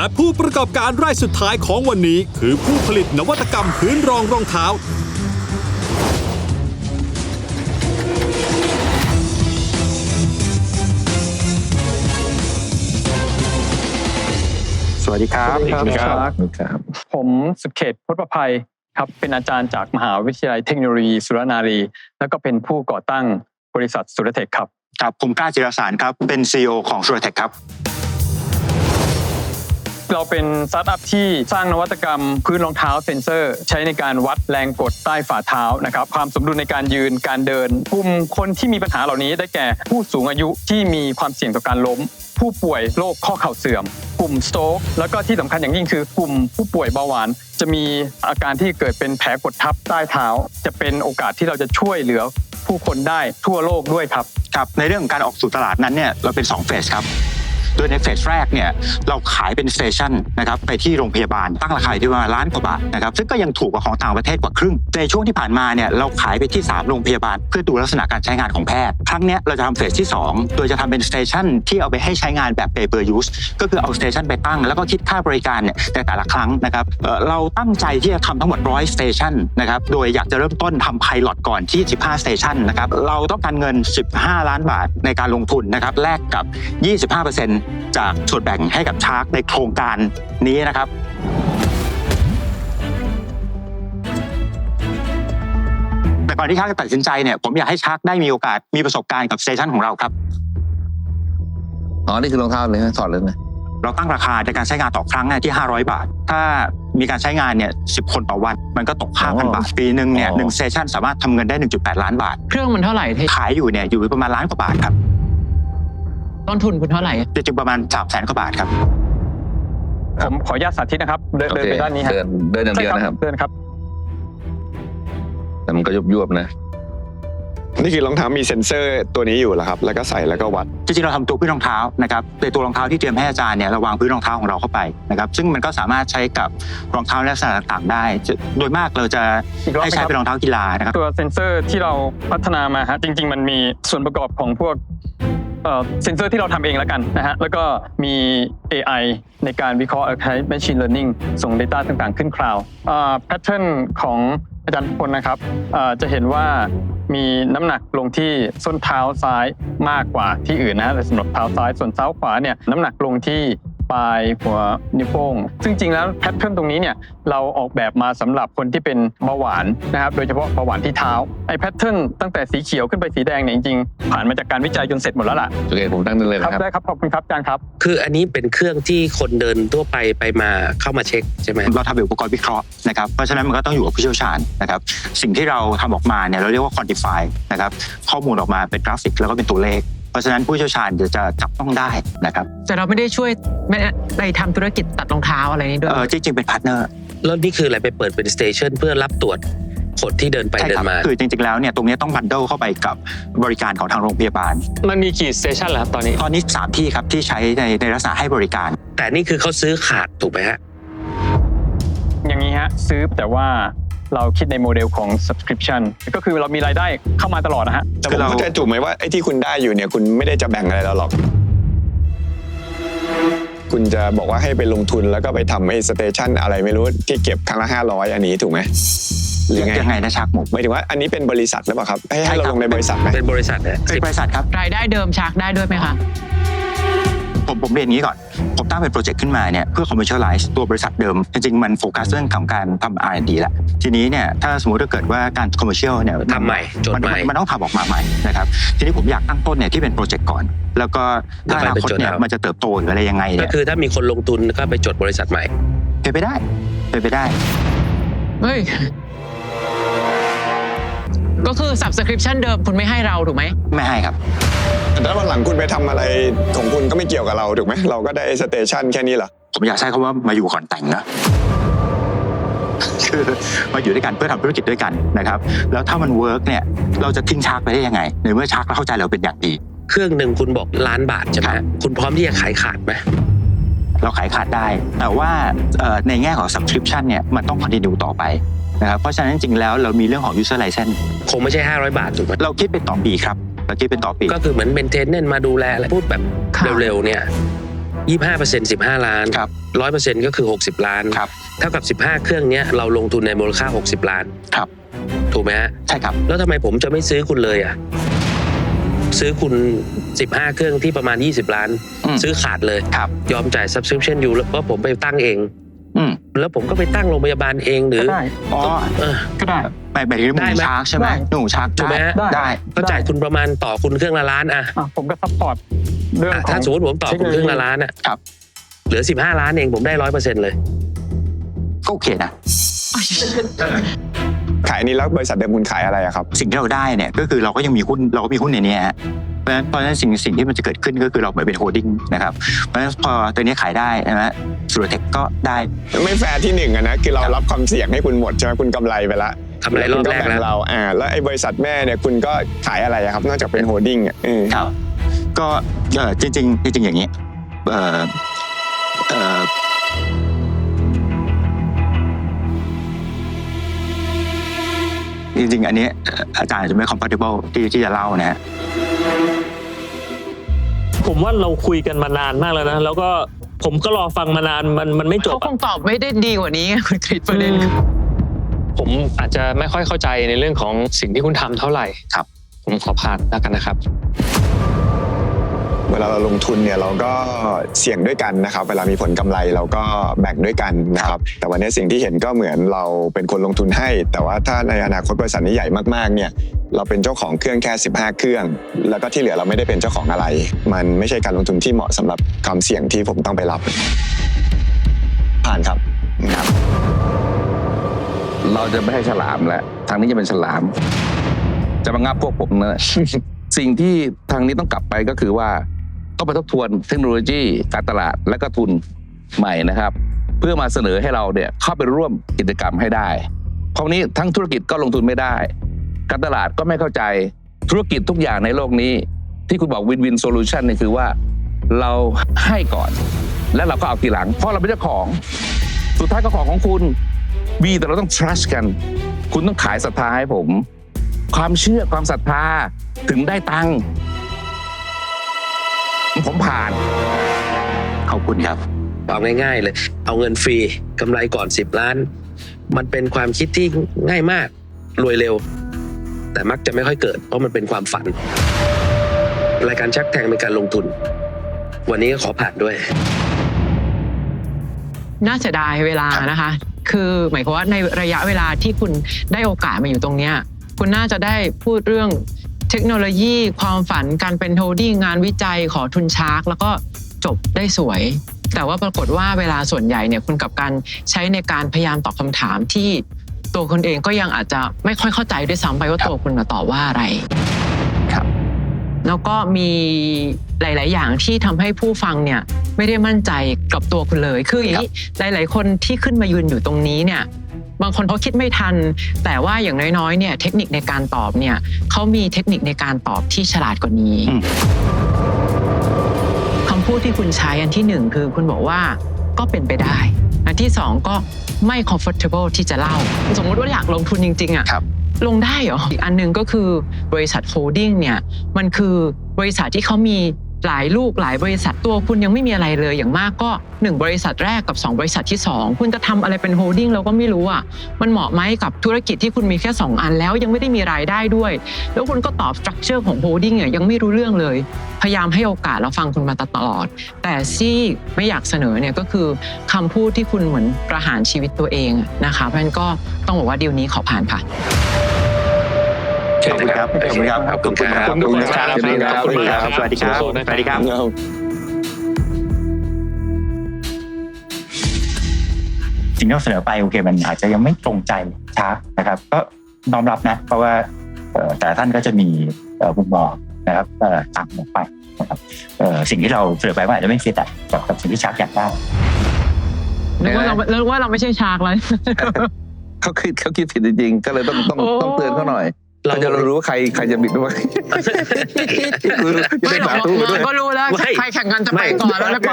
และผู้ประกอบการรายสุดท้ายของวันนี้ คือผู้ผลิตนวัตกรรมพื้นรองรองเท้า สวัสดีครับสวัสดีครับ ครับ ผมสุดเขตพจน์ประภัยครับเป็นอาจารย์จากมหาวิทยาลัยเทคโนโลยี สุรนารี แล้วก็เป็นผู้ก่อตั้งบริษัทสุรเทคครับ ครับผมกล้าจิรสารครับ เป็น CEO ของสุรเทคครับ เราเป็นสตาร์ทอัพที่สร้างนวัตกรรมพื้นรองเท้าเซ็นเซอร์ ใช้ในการวัดแรงกดใต้ฝ่าเท้านะครับความสมดุลในการยืนการเดินกลุ่มคนที่มีปัญหาเหล่านี้ได้แก่ผู้สูงอายุที่มีความเสี่ยงต่อการล้ม ผู้ป่วยโรคข้อเข่าเสื่อม กลุ่มสโตรกแล้วก็ที่สำคัญอย่างยิ่งคือกลุ่มผู้ป่วยเบาหวาน จะมีอาการที่เกิดเป็นแผลกดทับใต้เท้า จะเป็นโอกาสที่เราจะช่วยเหลือผู้คนได้ทั่วโลกด้วยครับครับในเรื่องของการออกสู่ตลาดนั้นเนี่ยเราเป็น 2 เฟสครับ โดยในเฟสแรกเนี่ยเราขายเป็นสเตชันนะครับไปที่โรงพยาบาลตั้งราคาที่ประมาณล้านกว่าบาทนะครับซึ่งก็ยังถูกกว่าของต่างประเทศกว่าครึ่ง ในช่วงที่ผ่านมาเนี่ยเราขายไปที่ 3 โรงพยาบาล เพื่อดูลักษณะการใช้งานของแพทย์ครั้งเนี้ยเราจะทำเฟสที่ 2 โดยจะทำเป็นสเตชันที่เอาไปให้ใช้งานแบบ pay per use ก็คือเอาสเตชันไปตั้ง แล้วก็คิดค่าบริการเนี่ยในแต่ละครั้งนะครับเราตั้งใจที่จะทำทั้งหมด100สเตชันนะครับโดยอยากจะเริ่มต้นทำไพลอตก่อนที่ 15สเตชันนะครับเราต้องการเงิน 15 ล้านบาทในการลงทุนนะครับแลกกับ 25%จากส่วนแบ่งให้กับชาร์กในโครงการนี้นะครับแต่ก่อนที่ชาร์กจะตัดสินใจเนี่ยผมอยากให้ชาร์กได้มีโอกาสมีประสบการณ์กับสเตชันของเราครับอ๋อนี่คือรองเท้าเลยนะถอดเลยนะเราตั้งราคาในการใช้งานต่อครั้งเนี่ยที่ 500 บาท ถ้ามีการใช้งานเนี่ย10คนต่อวัน มันก็ตก 5,000 บาท ปีหนึ่งเนี่ยอ๋อหนึ่งเซสชันสามารถทำเงินได้ 1.8 ล้านบาท เครื่องมันเท่าไหร่ที่ขายอยู่เนี่ยอยู่ประมาณล้านกว่าบาทครับ ต้นทุนคุณเท่าไหร่จริงๆประมาณ3 0 0 0 0 0กว่าบาทครับ ผมขออนุญาตสาธิตนะครับ เดินเดินไปด้านนี้ฮะเดินเดินอย่างเดียวนะครับ เดินครับ แต่มันก็ยุบยวบๆนะ นี่คือรองเท้ามีเซ็นเซอร์ตัวนี้อยู่เหรอครับ แล้วก็ใส่แล้วก็วัด จริงๆเราทำตัวพื้นรองเท้านะครับในตัวรองเท้าที่เตรียมให้อาจารย์เนี่ยเราวางพื้นรองเท้าของเราเข้าไปนะครับซึ่งมันก็สามารถใช้กับรองเท้าในลักษณะต่างๆ ได้จะโดยมากเราจะอีกรอบให้ไหมใช้ครับ เป็นรองเท้ากีฬานะครับ ตัวเซ็นเซอร์ที่เราพัฒนามาฮะจริง ๆ มันมีส่วนประกอบของพวก เซนเซอร์ที่เราทำเองแล้วกันนะฮะ แล้วก็มี AI ในการวิเคราะห์ใช้ Machine Learning ส่ง Data ต่างๆ ขึ้นคลาวด์แพทเทิร์นของอาจารย์พลนะครับจะเห็นว่ามีน้ำหนักลงที่ส้นเท้าซ้ายมากกว่าที่อื่นนะแต่สำหรับเท้าซ้ายส่วนเท้าขวาเนี่ยน้ำหนักลงที่ ปลายหัวนิ้วโป้ง ซึ่งจริงแล้วแพทเทิร์นตรงนี้เนี่ยเราออกแบบมาสำหรับคนที่เป็นเบาหวานนะครับโดยเฉพาะเบาหวานที่เท้าไอ้แพทเทิร์นตั้งแต่สีเขียวขึ้นไปสีแดงเนี่ยจริงๆผ่านมาจากการวิจัยจนเสร็จหมดแล้วล่ะโอเคผมตั้งได้เลยครับนะครับ ได้ครับขอบคุณครับอาจารย์ครับ คืออันนี้เป็นเครื่องที่คนเดินทั่วไปไปมาเข้ามาเช็คใช่ไหมเราทำเป็นอุปกรณ์วิเคราะห์นะครับเพราะฉะนั้นมันก็ต้องอยู่กับผู้เชี่ยวชาญนะครับสิ่งที่เราทำออกมาเนี่ยเราเรียกว่า quantify นะครับข้อมูลออกมาเป็นกราฟิกแล้วก็เป็นตัวเลข เพราะฉะนั้นผู้เชี่ยวชาญจะจะจับต้องได้นะครับแต่เราไม่ได้ช่วยไม่ได้ไปทำธุรกิจตัดรองเท้าอะไรนี้ด้วยเออจริงๆเป็นพาร์ทเนอร์แล้วนี่คืออะไรไปเปิดเป็นสเตชันเพื่อรับตรวจคนที่เดินไปใช่เดิครับนมา คือจริงๆแล้วเนี่ยตรงนี้ต้องบันเดิลเข้าไปกับบริการของทางโรงพยาบาล มันมีกี่สเตชันแล้วครับตอนนี้ ตอนนี้สามที่ครับที่ใช้ในในลักษณะให้บริการ แต่นี่คือเขาซื้อขาดถูกไหมฮะ อย่างนี้ฮะซื้อแต่ว่า เราคิดในโมเดลของ subscription ก็คือเรามีรายได้เข้ามาตลอดนะฮะแต่ผคือมเราเข้าใจถูกไหมว่าไอ้ที่คุณได้อยู่เนี่ยคุณไม่ได้จะแบ่งอะไรเราหรอก คุณจะบอกว่าให้ไปลงทุนแล้วก็ไปทำไอ้สเตชันอะไรไม่รู้ที่เก็บครั้งละห้าร้อยอันนี้ถูกไหมหรือไงยังไงนะชักหมูหมายถึงว่าอันนี้เป็นบริษัทหรือเปล่าครับให้ใช่ให้ครัเราบลงในบริษัทไหมเป็นบริษัทเนี่ย เป็นบริษัทครับ รายได้เดิมชักได้ด้วยไหมคะ ผมผมเรียนอย่างนี้ก่อน ผมตั้งเป็นโปรเจกต์ขึ้นมาเนี่ยเพื่อ commercialize ตัวบริษัทเดิม จริงๆ มันโฟกัสเรื่องของการทำ R&D แหละ ทีนี้เนี่ยถ้าสมมติถ้าเกิดว่าการ commercial เนี่ยนทำใหม่โจทมันย์ใหม่ มันต้องทำออกมาใหม่นะครับ ทีนี้ผมอยากตั้งต้นเนี่ยที่เป็นโปรเจกต์ก่อน แล้วก็ถ้าอนาคตเนี่ยแล้วไปเป็นโจทย์เอามัมันจะเติบโตหรืออะไรยังไงก็เนี่ยคือถ้ามีคนลงทุนก็ไปจดบริษัทใหม่เป็นไปได้เป็นไปได้เฮ้ย ก็คือ subscription เดิมคุณไม่ให้เราถูกไหม ไม่ให้ครับ แต่ถ้าวันหลังคุณไปทำอะไรของคุณก็ไม่เกี่ยวกับเราถูกไหมเราก็ได้สเตชันแค่นี้เหรอ ผมอยากใช้คำว่ามาอยู่ก่อนแต่งนะ คือมาอยู่ด้วยกันเพื่อทำธุรกิจด้วยกันนะครับ แล้วถ้ามันเวิร์กเนี่ย เราจะทิ้งชาร์กไปได้ยังไง ในเมื่อชาร์กเราเข้าใจเราเป็นอย่างดี เครื่องหนึ่งคุณบอกล้านบาทใช่ไหมครัฮะบคุณพร้อมที่จะขายขาดไหม เราขายขาดได้ แต่ว่าเอ่อในแง่ของ subscription เนี่ยมันต้อง continue ต่อไป นะครับเพราะฉะนั้นจริงๆแล้วเรามีเรื่องของ user license คงไม่ใช่ 500 บาทถูกไหมเราคิดเป็นต่อปีครับเราคิดเป็นต่อปี ก็คือเหมือนเมนเทนเนนมาดูแลอะไรพูดแบบค่ะเร็วๆเนี่ยยี่ห้าเปอร์เซ็นต์สิบห้าล้านครับร้อยเปอร์เซ็นต์ก็คือหกสิบล้าน ครับเท่ากับสิบห้าเครื่องเนี้ยเราลงทุนในมูลค่าหกสิบล้านครับ ถูกไหมฮะ ใช่ครับ แล้วทำไมผมจะไม่ซื้อคุณเลยอะ ซื้อคุณ 15 เครื่องที่ประมาณ 20 ล้าน อืม ซื้อขาดเลย ครับ ยอมจ่าย subscription อยู่แล้วก็ผมไปตั้งเอง อืมแล้วผมก็ไปตั้งโรงพยาบาลเองหรือก็ได้อ๋อเออ ก็ได้ไปไปที่หได้มูไหมชาร์กใช่ไหมได้ หนูชาร์กถูกไหมฮะได้ได้ ก็จ่ายคุณประมาณต่อคุณเครื่องละล้านอะอะผมก็ซัพพอร์ตเรื่องอะของถ้าสมมติผมต่อคุณเครื่องละล้านอะครับ เหลือ 15 ล้านเองผมได้ร้อยเปอร์เซ็นต์เลย ก็โอเคนะ ขายอันนี้แล้วบริษัทเดิมคุณขายอะไรอะครับ สิ่งที่เราได้เนี่ยก็คือเราก็ยังมีหุ้นเราก็มีหุ้นในเนี้ยฮะเพ ราะฉะนั้นเพราะฉะนั้นสิ่งสิ่งที่มันจะเกิดขึ้นก็คือเราเหมือนเป็นโฮดดิ้งนะครับเพราะฉะนั้นพอตัวนี้ขายได้นะฮะสุรเทคก็ได้ ไม่แฟร์ที่หนึ่งอะนะคือเรารับความเสี่ยงให้คุณหมดใช่ไหมคุณกำไรไปละกำไรรอบแรกคุณแล้วบ่งเราอ่าแล้วไอ้บริษัทแม่เนี่ยคุณก็ขายอะไรอะครับ นอกจากเป็นโฮลดิ้งอะอืมครับก็เออจริงจริงๆจริงๆอย่างนี้เออเออจริงๆ อันนี้เอ่ออาจารย์อาจจะไม่ compatible ที่ที่จะเล่านะฮะ ผมว่าเราคุยกันมานานมากแล้วนะ แล้วก็ผมก็รอฟังมานานมันมันไม่จเขาบคอะงตอบไม่ได้ดีกว่านี้ไงคุณคริสประเด็นคือ ผมอาจจะไม่ค่อยเข้าใจในเรื่องของสิ่งที่คุณทำเท่าไหร่ครับ ผมขอผ่านแล้วกันนะครับ เวลาเราลงทุนเนี่ยเราก็เสี่ยงด้วยกันนะครับ เวลามีผลกำไรเราก็แบ่งด้วยกันนะครับ แต่วันนี้สิ่งที่เห็นก็เหมือนเราเป็นคนลงทุนให้ แต่ว่าถ้าในอนาคตบริษัทนี้ใหญ่มากๆเนี่ยเราเป็นเจ้าของเครื่องแค่ 15 เครื่อง แล้วก็ที่เหลือเราไม่ได้เป็นเจ้าของอะไร มันไม่ใช่การลงทุนที่เหมาะสำหรับความเสี่ยงที่ผมต้องไปรับ ผ่านครับครับ เราจะไม่ให้ฉลามแล้วทางนี้จะเป็นฉลาม จะมางับพวกผมนะสิ่งที่ทางนี้ต้องกลับไปก็คือว่า ต้องไปทบทวนเทคโนโลยีการตลาดและก็ทุนใหม่นะครับ เพื่อมาเสนอให้เราเนี่ยเข้าไปร่วมกิจกรรมให้ได้ เพราะวันนี้ทั้งธุรกิจก็ลงทุนไม่ได้ การตลาดก็ไม่เข้าใจธุรกิจทุกอย่างในโลกนี้ ที่คุณบอกวินวินโซลูชันนี่คือว่าเราให้ก่อน แล้วเราก็เอาทีหลัง เพราะเราเป็นเจ้าของ สุดท้ายก็ของของคุณมีแต่เราต้อง trust กัน คุณต้องขายศรัทธาให้ผม ความเชื่อความศรัทธาถึงได้ตังค์ ผมผ่าน ขอบคุณครับบอกง่ายๆเลย เอาเงินฟรีกำไรก่อน 10 ล้าน มันเป็นความคิดที่ง่ายมาก รวยเร็ว แต่มักจะไม่ค่อยเกิด เพราะมันเป็นความฝัน รายการชักแทงเป็นการลงทุน วันนี้ก็ขอผ่านด้วย น่าเสียดายเวลานะคะ คือหมายความว่าในระยะเวลาที่คุณได้โอกาสมาอยู่ตรงเนี้ย คุณน่าจะได้พูดเรื่อง เทคโนโลยี ความฝันการเป็นโฮลดิ้งงานวิจัยขอทุนชาร์กแล้วก็จบได้สวย แต่ว่าปรากฏว่าเวลาส่วนใหญ่เนี่ยคุณกลับการใช้ในการพยายามตอบคำถามที่ตัวคุณเองก็ยังอาจจะไม่ค่อยเข้าใจด้วยซ้ำไปว่าตัวคุณมาตอบว่าอะไรครับ แล้วก็มีหลาย ๆ อย่างที่ทำให้ผู้ฟังเนี่ยไม่ได้มั่นใจกับตัวคุณเลย คืออย่างนี้หลาย ๆ คนที่ขึ้นมายืนอยู่ตรงนี้เนี่ย บางคนเขาคิดไม่ทัน แต่ว่าอย่างน้อยๆเนี่ยเทคนิคในการตอบเนี่ยเขามีเทคนิคในการตอบที่ฉลาดกว่านี้อืมคำพูดที่คุณใช้อันที่หนึ่งคือคุณบอกว่าก็เป็นไปได้ อันที่สองก็ไม่ comfortable ที่จะเล่า สมมุติว่าอยากลงทุนจริง ๆอะครับลงได้เหรอ อีกอันหนึ่งก็คือบริษัทโฮลดิ้งเนี่ยมันคือบริษัทที่เขามี หลายลูกหลายบริษัทตัวคุณยังไม่มีอะไรเลยอย่างมากก็ 1 บริษัทแรกกับ 2 บริษัทที่ 2 คุณจะทำอะไรเป็นโฮลดิ้งเราก็ไม่รู้อะมันเหมาะไหมกับธุรกิจที่คุณมีแค่ 2 อันแล้วยังไม่ได้มีรายได้ด้วย แล้วคุณก็ตอบสตรัคเจอร์ของโฮลดิ้งเนี่ยยังไม่รู้เรื่องเลย พยายามให้โอกาสเราฟังคุณมาตลอด แต่ที่ไม่อยากเสนอเนี่ยก็คือคำพูดที่คุณเหมือนประหารชีวิตตัวเองนะคะเพราะฉะนั้นก็ต้องบอกว่าดีลนี้ขอผ่านค่ะ ขอบคุณครับขอบคุณครับขอบคุณครับขอบคุณครับขอบคุณครับขอบคุณครับสวัสดีครับสวัสดีครับสิ่งที่เราเสนอไปโอเคมันอาจจะยังไม่ตรงใจช้านะครับ ก็น้อมรับนะ เพราะว่าเอ่อแต่ละท่านก็จะมีเอ่อมุมมองนะครับเอ่อต่างออกไปนะครับเอ่อสิ่งที่เราเสนอไปว่าอาจจะไม่ฟิตอะกับกับสิ่งที่ชักอยากได้นึกว่าเรานึกว่าเราไม่ใช่ชาร์กแล้วเขาคิดเขาคิดผิดจริงๆก็เลยต้องต้องโอ้ต้องเตือนเขาหน่อย เราเราจะรู้ว่าใครใครจะบิดด้วยจะไม่ได้หรอสากธุเราด้วยก็รู้แล้วไม่ใครแข่งกันจะไปก่อนแล้วแล้วก็